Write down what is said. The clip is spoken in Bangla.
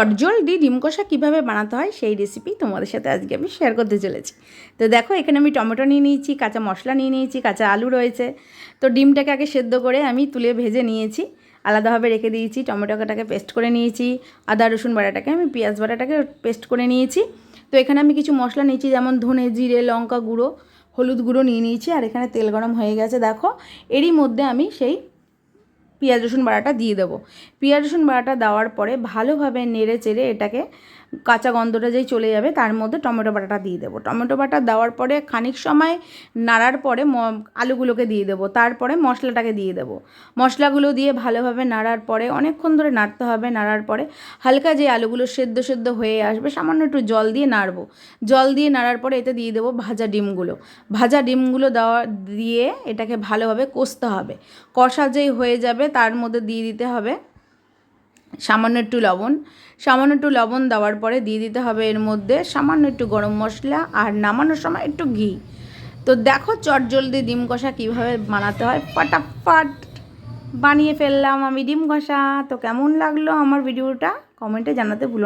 চটজলদি ডিম কষা কীভাবে বানাতে হয় সেই রেসিপি তোমাদের সাথে আজকে আমি শেয়ার করতে চলেছি। তো দেখো, এখানে আমি টমেটো নিয়ে নিয়েছি, কাঁচা মশলা নিয়ে নিয়েছি, কাঁচা আলু রয়েছে। তো ডিমটাকে আগে সেদ্ধ করে আমি তুলে ভেজে নিয়েছি। আলাদাভাবে রেখে দিয়েছি, টমেটোটাকে পেস্ট করে নিয়েছি। আদা, রসুন বাটাটাকে আমি, পেঁয়াজ বাটাটাকে পেস্ট করে নিয়েছি। তো এখানে আমি কিছু মশলা নিয়েছি, যেমন ধনে জিরে, লঙ্কা গুঁড়ো, হলুদ গুঁড়ো নিয়ে নিয়েছি। আর এখানে তেল গরম হয়ে গেছে, দেখো। এরই মধ্যে আমি সেই পেঁয়াজ রসুন বাড়াটা দিয়ে দেবো। পেঁয়াজ রসুন বাড়াটা দেওয়ার পরে ভালোভাবে নেড়ে চেড়ে এটাকে কাঁচা গন্ধটা যেই চলে যাবে, তার মধ্যে টমেটো বাটাটা দিয়ে দেবো। টমেটো বাটা দেওয়ার পরে খানিক সময় নাড়ার পরে আলুগুলোকে দিয়ে দেবো। তারপরে মশলাটাকে দিয়ে দেবো। মশলাগুলো দিয়ে ভালোভাবে নাড়ার পরে, অনেকক্ষণ ধরে নাড়তে হবে, নাড়ার পরে হালকা যে আলুগুলো সেদ্ধ সেদ্ধ হয়ে আসবে, সামান্য একটু জল দিয়ে নাড়বো। জল দিয়ে নাড়ার পরে এতে দিয়ে দেবো ভাজা ডিমগুলো। ভাজা ডিমগুলো দেওয়া, দিয়ে এটাকে ভালোভাবে কষতে হবে। কষা যেই হয়ে যাবে, তার মধ্যে দিয়ে দিতে হবে সামান্য একটু লবণ। সামান্য একটু লবণ দেওয়ার পরে দিয়ে দিতে হবে এর মধ্যে সামান্য একটু গরম মশলা আর নামানোর সময় একটু ঘি। তো দেখো চট জলদি ডিম কষা কীভাবে বানাতে হয়। ফটাফট বানিয়ে ফেললাম আমি ডিম কষা। তো কেমন লাগল আমার ভিডিওটা? কমেন্টে জানাতে ভুলো।